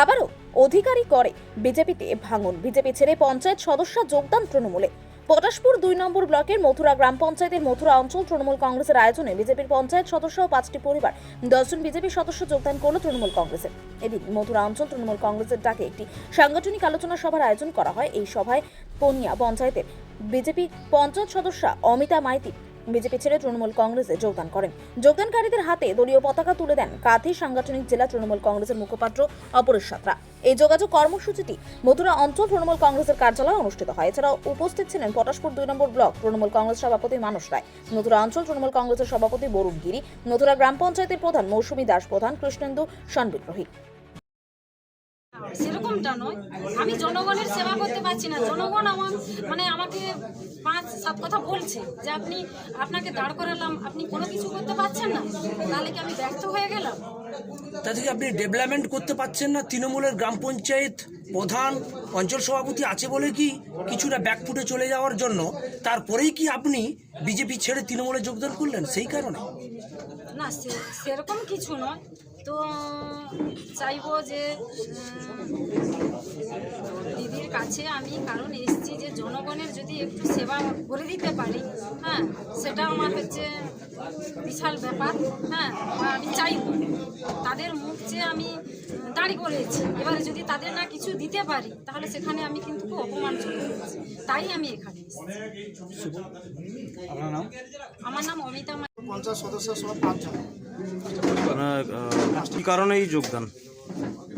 আবারও অধিকারী করে বিজেপিতে ভাঙন। বিজেপি ছেড়ে পঞ্চায়েত সদস্য যোগদান তৃণমূলে। পটাশপুর দুই নম্বর ব্লকের মথুরা গ্রাম পঞ্চায়েতের মথুরা অঞ্চল তৃণমূল কংগ্রেসের আয়োজনে বিজেপির পঞ্চায়েত সদস্য ও পাঁচটি পরিবার, দশজন বিজেপি সদস্য যোগদান করল তৃণমূল কংগ্রেসে এদিন মথুরা অঞ্চল তৃণমূল কংগ্রেসের ডাকে একটি সাংগঠনিক আলোচনা সভার আয়োজন করা হয়। এই সভায় পনিয়া পঞ্চায়েতের বিজেপি পঞ্চায়েত সদস্য অমিতা মাইতি বিজেপি ছেড়ে তৃণমূল কংগ্রেসে যোগদান করেন। যোগদানকারীদের হাতে দলীয় পতাকা তুলে দেন কাঁথি সাংগঠনিক জেলা তৃণমূল কংগ্রেসের মুখপাত্র অপরেশ সাঁতরা। এই যোগাযোগ কর্মসূচিটি মথুরা অঞ্চল তৃণমূল কংগ্রেসের কার্যালয়ে অনুষ্ঠিত হয়। এছাড়াও উপস্থিত ছিলেন পটাশপুর দুই নম্বর ব্লক তৃণমূল কংগ্রেস সভাপতি মানস রায়, মথুরা অঞ্চল তৃণমূল কংগ্রেসের সভাপতি বরুণ গিরি, মথুরা গ্রাম পঞ্চায়েতের প্রধান মৌসুমী দাস প্রধান, কৃষ্ণেন্দু সনবিগ্রহী। সেরকমটা নয়। আমি জনগণের সেবা করতে পারছি না। জনগণ আমার মানে আমাকে পাঁচ সাত কথা বলছে যে আপনি আপনাকে দাঁড় করালাম আপনি কোনো কিছু করতে পারছেন না? তাহলে কি আমি ব্যর্থ হয়ে গেলাম? তা থেকে আপনি ডেভেলপমেন্ট করতে পারছেন না? তৃণমূলের গ্রাম পঞ্চায়েত প্রধান অঞ্চল সভাপতি আছে বলে কি কিছুটা ব্যাকফুটে চলে যাওয়ার জন্য তারপরেই কি আপনি বিজেপি ছেড়ে তৃণমূলে যোগদান করলেন? সেই কারণে। না সেরকম কিছু নয়। তো চাইব যে দিদির কাছে আমি কারণ এসেছি যে জনগণের যদি একটু সেবা করে দিতে পারি হ্যাঁ সেটা আমার হচ্ছে বিশাল ব্যাপার হ্যাঁ আমি চাইব। তাদের মুখ যে আমি দাঁড়ি করেছি এবারে যদি তাদের না কিছু দিতে পারি তাহলে সেখানে আমি কিন্তু খুব অপমান চলে তাই আমি এখানে আমার নাম অমিতা পঞ্চাশ সদস্য সহ পাঁচজন। আহ, কি কারণে এই যোগদান?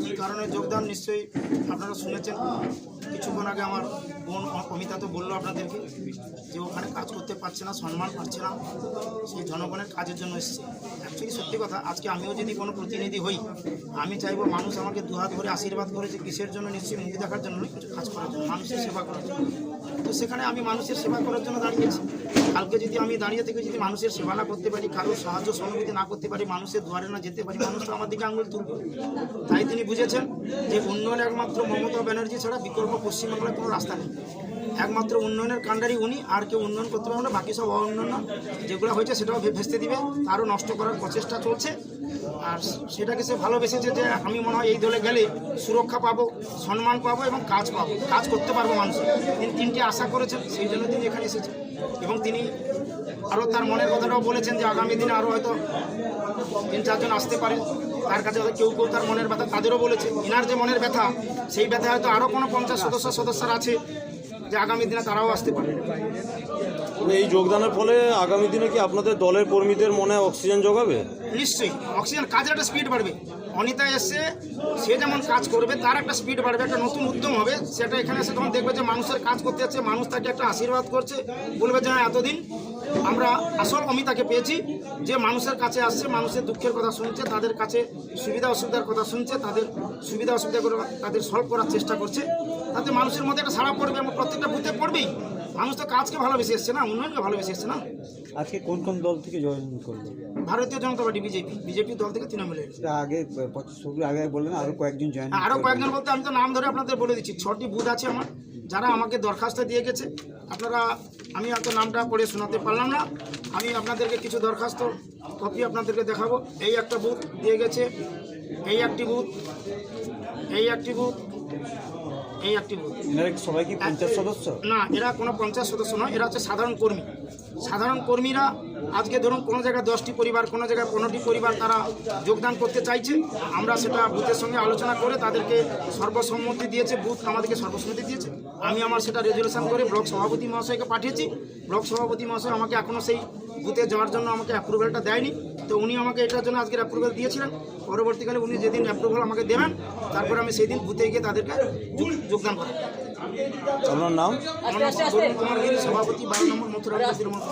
এই কারণে যোগদান নিশ্চয়ই আপনারা শুনেছেন। কিছুক্ষণ আগে আমার বোন অমিতা তো বলল আপনাদেরকে যে ওখানে কাজ করতে পারছে না সম্মান পাচ্ছে না। সেই জনগণের কাজের জন্য এসছে। অ্যাকচুয়ালি সত্যি কথা আজকে আমিও যদি কোনো প্রতিনিধি হই আমি চাইব মানুষ আমাকে দুহাত ধরে আশীর্বাদ করেছে কিসের জন্য নিশ্চয়ই মুভি দেখার জন্য কিছু কাজ করার জন্য মানুষের সেবা করার জন্য। তো সেখানে আমি মানুষের সেবা করার জন্য দাঁড়িয়েছি। কালকে যদি আমি দাঁড়িয়ে থেকে যদি মানুষের সেবা না করতে পারি কারোর সাহায্য সহানুভূতি না করতে পারি, মানুষের দুয়ারে না যেতে পারি, মানুষ তো আমার দিকে আঙুল তুলবে। তাই তিনি বুঝেছেন যে উন্নয়ন একমাত্র মমতা ব্যানার্জি ছাড়া বিকল্প পশ্চিমবাংলার কোনো রাস্তা নেই। একমাত্র উন্নয়নের কাণ্ডারি উনি, আর কেউ উন্নয়ন করতে পারবে না, বাকি সব অন্যান্য যেগুলো হয়েছে সেটাও ভেস্তে দিবে, তারও নষ্ট করার প্রচেষ্টা চলছে। আর সেটাকে সে ভালোবেসেছে যে আমি মনে হয় এই দলে গেলে সুরক্ষা পাবো, সম্মান পাবো এবং কাজ পাবো, কাজ করতে পারব মানুষ। তিনি তিনটি আশা করেছেন, সেই জন্য তিনি এখানে এসেছেন। এবং তিনি আরও তার মনের কথাটাও বলেছেন যে আগামী দিনে আরও হয়তো তিন চারজন আসতে পারে। তার কাছে কেউ কেউ তার মনের ব্যথা, তাদেরও বলেছে। ইনার যে মনের ব্যথা, সেই ব্যথা হয়তো আরও কোনো পঞ্চাশ সদস্য, সদস্যরা আছে। যে আগামী দিনে তারাও আসতে পারে। এই যোগদানের ফলে আগামী দিনে কি আপনাদের দলের কর্মীদের মনে অক্সিজেন যোগাবে? নিশ্চয়ই অক্সিজেন কাজের একটা স্পিড বাড়বে। অনিতা এসে সে যেমন কাজ করবে তার একটা স্পিড বাড়বে একটা নতুন উদ্যম হবে। সেটা এখানে এসে তখন দেখবে যে মানুষের কাজ করতে যাচ্ছে মানুষ তাকে একটা আশীর্বাদ করছে। বলবে যে হ্যাঁ, এতদিন আমরা আসল অমিতাকে পেয়েছি। যে মানুষের কাছে আসছে মানুষের দুঃখের কথা শুনছে তাদের কাছে সুবিধা অসুবিধার কথা শুনছে তাদের সুবিধা অসুবিধাগুলো তাদের সলভ করার চেষ্টা করছে। তাতে মানুষের মধ্যে একটা সাড়া পড়বে এবং প্রত্যেকটা বুথে পড়বেই। মানুষ তো কাজকে ভালোবেসে এসছে না উন্নয়নকে ভালোবেসে এসছে না? আজকে কোন কোন দল থেকে জয়েন করল ভারতীয় জনতা পার্টি বিজেপি। বিজেপি দল থেকে তৃণমূলে আগে আগে বললেন আরও কয়েকজন জয়েন আরও কয়েকজন বলতে আমি তো নাম ধরে আপনাদের বলে দিচ্ছি। ছটি বুথ আছে আমার। যারা আমাকে দরখাস্ত দিয়ে গেছে আপনারা আমি এত নামটা পড়ে শোনাতে পারলাম না। আমি আপনাদেরকে কিছু দরখাস্ত কপি আপনাদেরকে দেখাবো। এই একটা বুথ দিয়ে গেছে এই একটি বুথ এই একটি বুথ এই একটি বুথ সবাই কি পঞ্চায়েত সদস্য? না এরা কোনো পঞ্চায়েত সদস্য নয় এরা হচ্ছে সাধারণ কর্মী। সাধারণ কর্মীরা আজকে ধরুন কোনো জায়গায় দশটি পরিবার কোনো জায়গায় পনেরোটি পরিবার তারা যোগদান করতে চাইছে আমরা সেটা বুথের সঙ্গে আলোচনা করে তাদেরকে সর্বসম্মতি দিয়েছে বুথ আমাদেরকে সর্বসম্মতি দিয়েছে। আমি আমার সেটা রেজুলেশন করে ব্লক সভাপতি মহাশয়কে পাঠিয়েছি। ব্লক সভাপতি মহাশয় আমাকে এখনও সেই বুথে যাওয়ার জন্য আমাকে অ্যাপ্রুভেলটা দেয়নি। তো উনি আমাকে এটার জন্য আজকের অ্যাপ্রুভেল দিয়েছিলেন। পরবর্তীকালে উনি যেদিন অ্যাপ্রুভাল আমাকে দেবেন তারপরে আমি সেই দিন বুথে গিয়ে তাদেরকে যোগদান করাবো। আপনার নাম? সভাপতি বারো নম্বর মথুরা তৃণমূল।